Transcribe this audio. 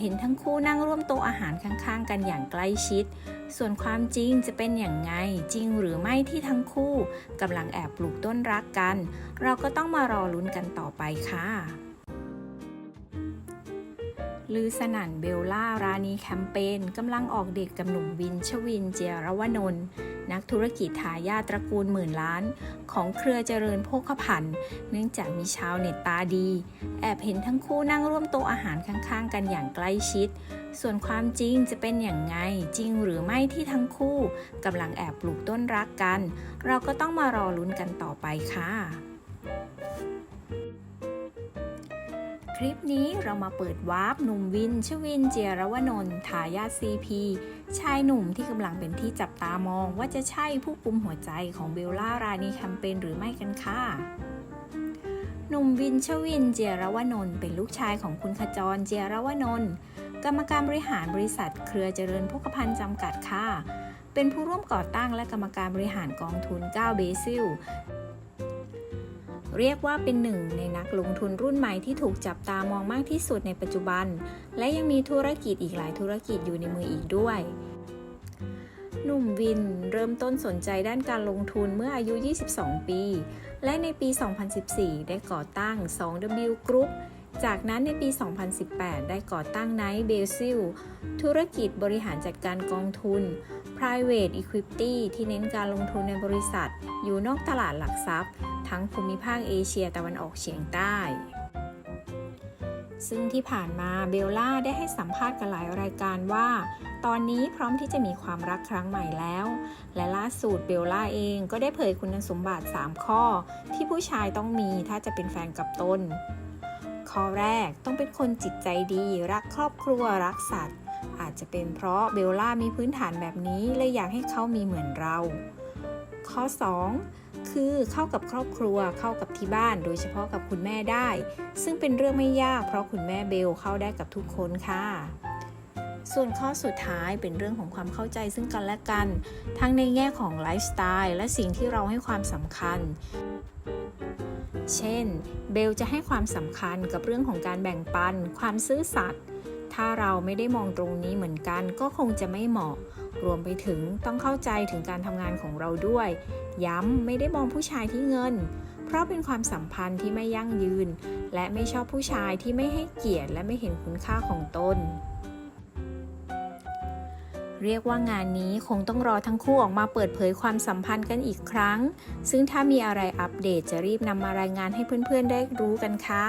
เห็นทั้งคู่นั่งร่วมโต๊ะอาหารข้างๆ กันอย่างใกล้ชิด ส่วนความจริงจะเป็นอย่างไง จริงหรือไม่ที่ทั้งคู่กำลังแอบปลูกต้นรักกัน เราก็ต้องมารอลุ้นกันต่อไปค่ะ ลือสนั่นเบลล่ารานีแคมเปญกำลังออกเดทกับหนุ่มวินชวินเจยรวนนท์นักธุรกิจทายาตระกูลหมื่นล้าน ของเครือเจริญโภคภัณฑ์ เนื่องจากมีชาวเน็ตตาดี แอบเห็นทั้งคู่นั่งร่วมโต๊ะอาหารข้างๆ กันอย่างใกล้ชิด ส่วนความจริงจะเป็นอย่างไง จริงหรือไม่ที่ทั้งคู่กำลังแอบปลูกต้นรักกัน เราก็ต้องมารอลุ้นกันต่อไปค่ะ คลิปนี้เรามาเปิดวาร์ปหนุ่มวินชวินเจียรวนนท์ทายาทซีพีชายหนุ่มที่กำลังเป็นที่จับตามองว่าจะใช่ผู้กุมหัวใจของเบลล่ารานีแคมเปญหรือไม่กันค่ะหนุ่มวินชวินเจียรวนนท์เป็นลูกชายของคุณขจรเจียรวนนท์กรรมการบริหารบริษัท เครือเจริญโภคภัณฑ์จำกัดค่ะ เป็นผู้ร่วมก่อตั้งและกรรมการบริหารกองทุน 9 เบซิล เรียกว่าเป็นหนึ่งในนักลงทุนรุ่นใหม่ที่ถูกจับตามองมากที่สุดในปัจจุบัน และยังมีธุรกิจอีกหลายธุรกิจอยู่ในมืออีกด้วยหนุ่มวินเริ่มต้นสนใจด้านการลงทุนเมื่ออายุ 22 ปี และในปี 2014 ได้ก่อตั้ง 2W Group จากนั้นในปี 2018 ได้ก่อตั้ง Night b a s i l ธุรกิจบริหารจัดการกองทุน Private Equity ที่เน้นการลงทุนในบริษัท อยู่นอกตลาดหลักทรัพย์ ทั้งภูมิภาคเอเชียตะวันออกเฉียงใต้ ซึ่งที่ผ่านมาเบลล่าได้ให้สัมภาษณ์กับหลายรายการว่า ตอนนี้พร้อมที่จะมีความรักครั้งใหม่แล้ว และล่าสุดเบลล่าเองก็ได้เผยคุณสมบัติ 3 ข้อ ที่ผู้ชายต้องมีถ้าจะเป็นแฟนกับตน ข้อแรกต้องเป็นคนจิตใจดี รักครอบครัวรักสัตว์ อาจจะเป็นเพราะเบลล่ามีพื้นฐานแบบนี้เลยอยากให้เขามีเหมือนเรา ข้อ 2 คือเข้ากับครอบครัวเข้ากับที่บ้านโดยเฉพาะกับคุณแม่ได้ ซึ่งเป็นเรื่องไม่ยากเพราะคุณแม่เบลเข้าได้กับทุกคนค่ะส่วนข้อสุดท้ายเป็นเรื่องของความเข้าใจซึ่งกันและกัน ทั้งในแง่ของไลฟ์สไตล์และสิ่งที่เราให้ความสำคัญ เช่น เบลจะให้ความสำคัญกับเรื่องของการแบ่งปัน ความซื่อสัตย์ ถ้าเราไม่ได้มองตรงนี้เหมือนกันก็คงจะไม่เหมาะ รวมไปถึงต้องเข้าใจถึงการทำงานของเราด้วย ย้ำไม่ได้มองผู้ชายที่เงิน เพราะเป็นความสัมพันธ์ที่ไม่ยั่งยืน และไม่ชอบผู้ชายที่ไม่ให้เกียรติและไม่เห็นคุณค่าของตน เรียกว่างานนี้คงต้องรอทั้งคู่ออกมาเปิดเผยความสัมพันธ์กันอีกครั้ง ซึ่งถ้ามีอะไรอัปเดตจะรีบนำมารายงานให้เพื่อนๆได้รู้กันค่ะ